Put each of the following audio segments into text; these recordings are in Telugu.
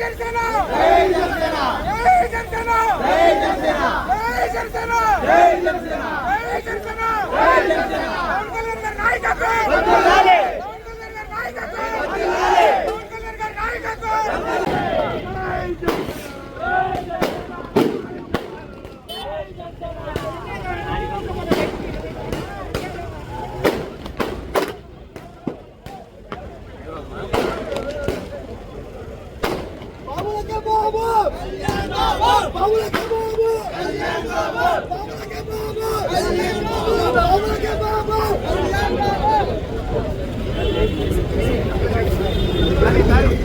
జనసేన జై జనసేన జై జనసేన జై జనసేన జై జనసేన జై జనసేన జై జనసేన జై జనసేన పవన్ కళ్యాణ్ గారి నాయకత్వం వందనాలి పవన్ కళ్యాణ్ గారి నాయకత్వం వందనాలి పవన్ కళ్యాణ్ గారి నాయకత్వం బాబులకే Dale.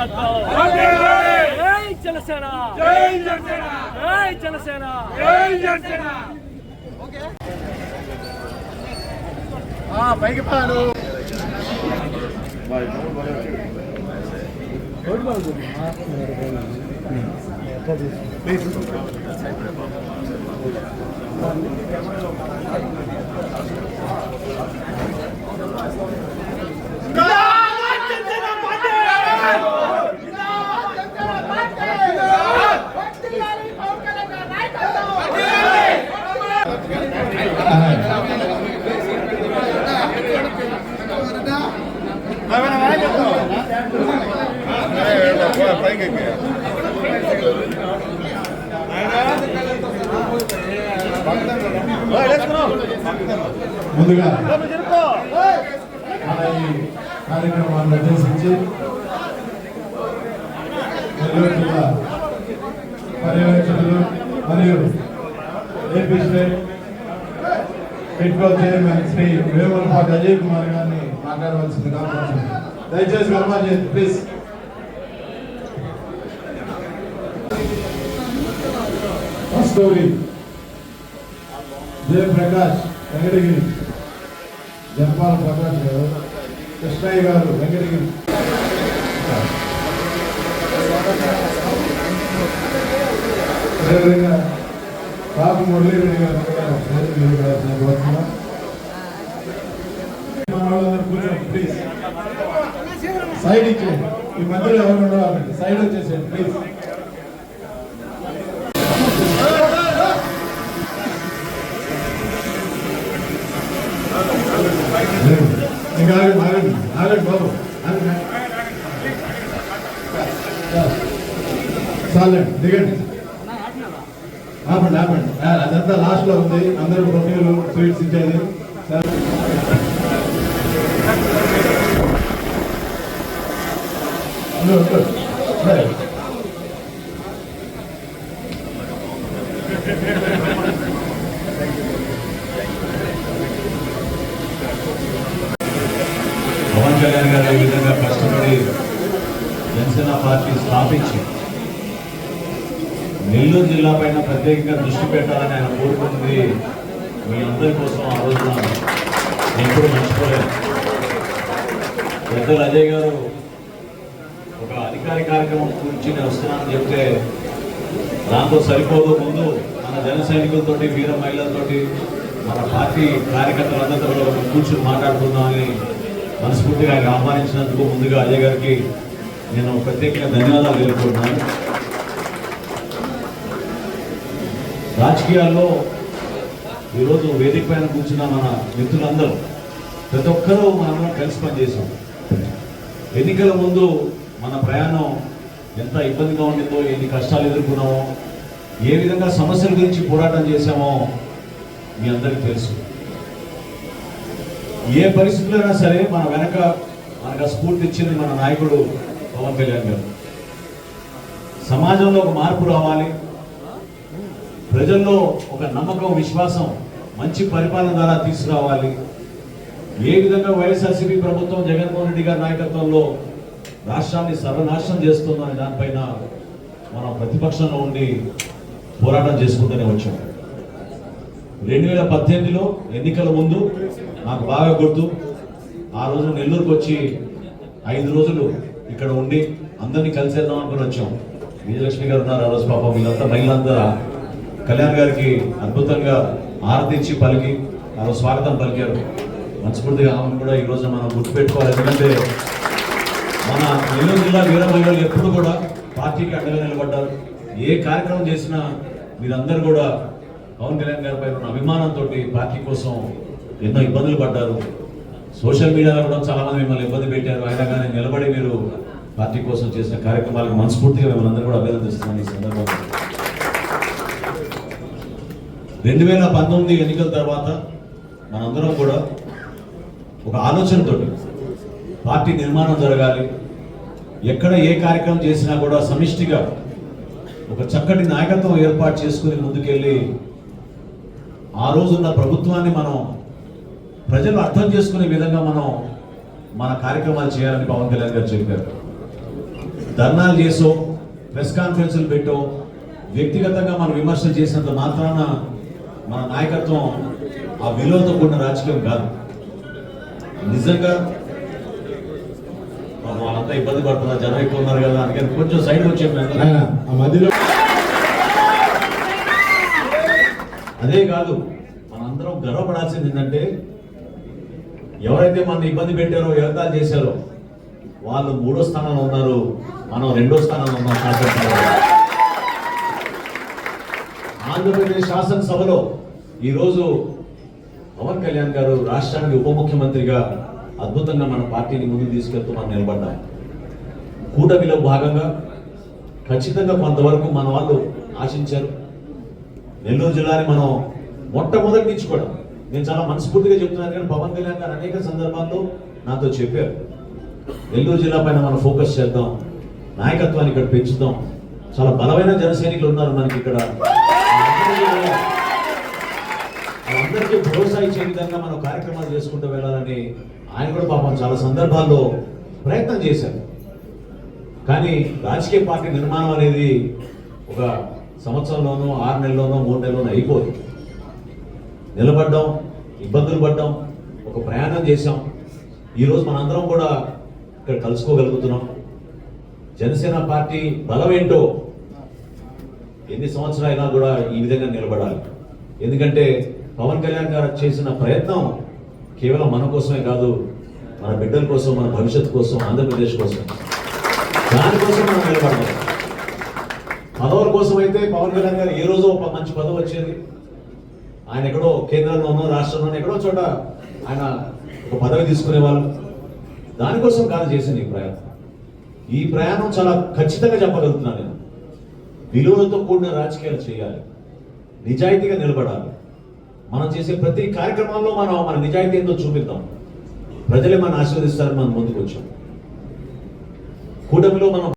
నాయకత్వం జై జనసేన. జై జనసేన. జై జనసేన. జై జనసేన. పైకి పాడు ముందుగా మన ఈ కార్యక్రమాన్ని ఉద్దేశించి నెల్లూరు జిల్లా పర్యవేక్షకులు మరియు ఏపీ స్టేట్ హెడ్కో చైర్మన్ శ్రీ వేమలపాటి అజయ్ కుమార్ గారిని మాట్లాడవలసిందిగా కోరుతున్నాను. దయచేసి గమనం చేయండి ప్లీజ్. కస్తూరి జయప్రకాష్ వెంకటగిరి. జంపాల ప్రకాష్ గారు కృష్ణయ్య గారు వెంకటగిరి. అదేవిధంగా బాబు మురళీరెడ్డి కూడా కోరుతున్నాం. ప్లీజ్ సైడ్ ఇచ్చేయండి. ఈ మధ్యలో ఎవరు ఉండవాలండి సైడ్ వచ్చేసేయండి ప్లీజ్ ఇంకా ఆగండి ఆగండి ఆగండి బాబు ఆగండి. చాలండి దిగండి. ఆపండి ఆపండి. అదంతా లాస్ట్లో ఉంది. అందరూ ప్రొఫైల్ స్వీట్స్ ఇచ్చేది. సరే. ఉండు, ఉండు. సరే. పవన్ కళ్యాణ్ గారు ఈ విధంగా కష్టపడి జనసేన పార్టీ స్థాపించి నెల్లూరు జిల్లా పైన ప్రత్యేకంగా దృష్టి పెట్టాలని ఆయన కోరుకుంది. మీ అందరి కోసం ఆ రోజున ఎప్పుడు మర్చిపోలేదు పెద్దలు అజయ్ గారు ఒక అధికారి కార్యక్రమం గురించి నేను వస్తున్నానని చెప్తే దాంతో సరిపోదు. ముందు మన జన సైనికులతోటి వీర మహిళలతోటి మన పార్టీ కార్యకర్తలందరితో కూర్చొని మాట్లాడుకుందామని మనస్ఫూర్తిగా ఆయన ఆహ్వానించినందుకు ముందుగా అజయ్ గారికి నేను ప్రత్యేకంగా ధన్యవాదాలు తెలుపుకుంటున్నాను రాజకీయాల్లో ఈరోజు వేదిక పైన కూర్చున్న మన మిత్రులందరూ ప్రతి ఒక్కరూ మనందరం కలిసి పనిచేసాం ఎన్నికల ముందు మన ప్రయాణం ఎంత ఇబ్బందిగా ఉండిందో ఎన్ని కష్టాలు ఎదుర్కొన్నామో ఏ విధంగా సమస్యల గురించి పోరాటం చేశామో మీ అందరికీ తెలుసు. ఏ పరిస్థితుల్లో అయినా సరే మన వెనక మనకు ఆ స్ఫూర్తి ఇచ్చింది మన నాయకుడు పవన్ కళ్యాణ్ గారు. సమాజంలో ఒక మార్పు రావాలి. ప్రజల్లో ఒక నమ్మకం విశ్వాసం మంచి పరిపాలన ద్వారా తీసుకురావాలి. ఏ విధంగా వైఎస్ఆర్సీపీ ప్రభుత్వం జగన్మోహన్ రెడ్డి గారి నాయకత్వంలో రాష్ట్రాన్ని సర్వనాశనం చేస్తుందనే దానిపైన మనం ప్రతిపక్షంలో ఉండి పోరాటం చేసుకుంటూనే వచ్చాం. రెండు వేల పద్దెనిమిదిలో ఎన్నికల ముందు నాకు బాగా గుర్తు ఆ రోజు నెల్లూరుకు వచ్చి ఐదు రోజులు ఇక్కడ ఉండి అందరినీ కలిసేద్దాం అనుకుని వచ్చాం. విజయలక్ష్మి గారు ఉన్నారు ఆ రోజు పాపం వీళ్ళంతా మహిళలందరూ. కళ్యాణ్ గారికి అద్భుతంగా ఆరతి ఇచ్చి పలికి ఆ స్వాగతం పలికారు. మనస్ఫూర్తిగా ఆమెను కూడా ఈ మనం గుర్తుపెట్టుకోవాలి. ఎందుకంటే మన నెల్లూరు జిల్లా వీర మహిళలు ఎప్పుడు కూడా పార్టీకి అండగా నిలబడ్డారు. ఏ కార్యక్రమం చేసినా మీరందరూ కూడా పవన్ కళ్యాణ్ గారి పైన ఉన్న అభిమానంతో పార్టీ కోసం ఎన్నో ఇబ్బందులు పడ్డారు. సోషల్ మీడియాలో కూడా చాలా మంది మిమ్మల్ని ఇబ్బంది పెట్టారు. అయినా కానీ నిలబడి మీరు పార్టీ కోసం చేసిన కార్యక్రమాలకు మనస్ఫూర్తిగా మిమ్మల్ని అందరూ కూడా అభినందిస్తున్నాను ఈ సందర్భంగా. రెండు వేల పంతొమ్మిది ఎన్నికల తర్వాత మనందరం కూడా ఒక ఆలోచనతోటి పార్టీ నిర్మాణం జరగాలి. ఎక్కడ ఏ కార్యక్రమం చేసినా కూడా సమిష్టిగా ఒక చక్కటి నాయకత్వం ఏర్పాటు చేసుకుని ముందుకెళ్ళి ఆ రోజున్న ప్రభుత్వాన్ని మనం ప్రజలు అర్థం చేసుకునే విధంగా మనం మన కార్యక్రమాలు చేయాలని పవన్ కళ్యాణ్ గారు చెప్పారు. ధర్నాలు చేసో ప్రెస్ కాన్ఫరెన్సులు పెట్టో వ్యక్తిగతంగా మనం విమర్శలు చేసినంత మాత్రాన మన నాయకత్వం ఆ విలువతో కూడిన రాజకీయం కాదు. నిజంగా వాళ్ళంతా ఇబ్బంది పడుతున్నారు జనం ఎక్కువ ఉన్నారు కదా అందుకని కొంచెం సైడ్ వచ్చే ఆ మధ్యలో అదే కాదు మనందరం గర్వపడాల్సింది ఏంటంటే ఎవరైతే మన ఇబ్బంది పెట్టారో ఎగతాలు చేశారో వాళ్ళు మూడో స్థానంలో ఉన్నారు మనం రెండో స్థానంలో ఉన్నాం శాసనసభలో. ఆంధ్రప్రదేశ్ శాసనసభలో ఈరోజు పవన్ కళ్యాణ్ గారు రాష్ట్రానికి ఉప ముఖ్యమంత్రిగా అద్భుతంగా మన పార్టీని ముందుకు తీసుకెళ్తూ మనం నిలబడ్డాం. కూటమిలో భాగంగా ఖచ్చితంగా కొంతవరకు మన వాళ్ళు ఆశించారు. నెల్లూరు జిల్లాని మనం మొట్టమొదటి నుంచి కూడా నేను చాలా మనస్ఫూర్తిగా చెప్తున్నాను కానీ పవన్ కళ్యాణ్ గారు అనేక సందర్భాల్లో నాతో చెప్పారు. నెల్లూరు జిల్లా పైన మనం ఫోకస్ చేద్దాం నాయకత్వాన్ని ఇక్కడ పెంచుదాం. చాలా బలమైన జనసైనికులు ఉన్నారు మనకి ఇక్కడ. వాళ్ళందరికీ ప్రోత్సహించే భరోసా ఇచ్చే విధంగా మనం కార్యక్రమాలు చేసుకుంటూ వెళ్ళాలని ఆయన కూడా పాపం చాలా సందర్భాల్లో ప్రయత్నం చేశారు. కానీ రాజకీయ పార్టీ నిర్మాణం అనేది ఒక సంవత్సరంలోనో ఆరు నెలల్లోనో మూడు నెలల్లోనో అయిపోదు. నిలబడ్డాం ఇబ్బందులు పడ్డాం ఒక ప్రయాణం చేశాం. ఈరోజు మనందరం కూడా ఇక్కడ కలుసుకోగలుగుతున్నాం. జనసేన పార్టీ బలం ఏంటో ఎన్ని సంవత్సరాలైనా కూడా ఈ విధంగా నిలబడాలి. ఎందుకంటే పవన్ కళ్యాణ్ గారు చేసిన ప్రయత్నం కేవలం మన కోసమే కాదు మన బిడ్డల కోసం మన భవిష్యత్తు కోసం ఆంధ్రప్రదేశ్ కోసం. దానికోసం మనం నిలబడాలి పదవుల కోసం అయితే పవన్ కళ్యాణ్ గారు ఏ రోజు ఒక మంచి పదవి వచ్చేది. ఆయన ఎక్కడో కేంద్రంలోనో రాష్ట్రంలోనో ఎక్కడో చోట ఆయన ఒక పదవి తీసుకునేవాళ్ళు. దానికోసం కాదు చేసింది ఈ ప్రయాణం. ఈ ప్రయాణం చాలా ఖచ్చితంగా చెప్పగలుగుతున్నాను నేను. విలువలతో కూడిన రాజకీయాలు చేయాలి. నిజాయితీగా నిలబడాలి. మనం చేసే ప్రతి కార్యక్రమంలో మనం మన నిజాయితీ ఏందో చూపిద్దాం. ప్రజలే మనం ఆశీర్వదిస్తారని మనం ముందుకు వచ్చాం. కూటమిలో మనం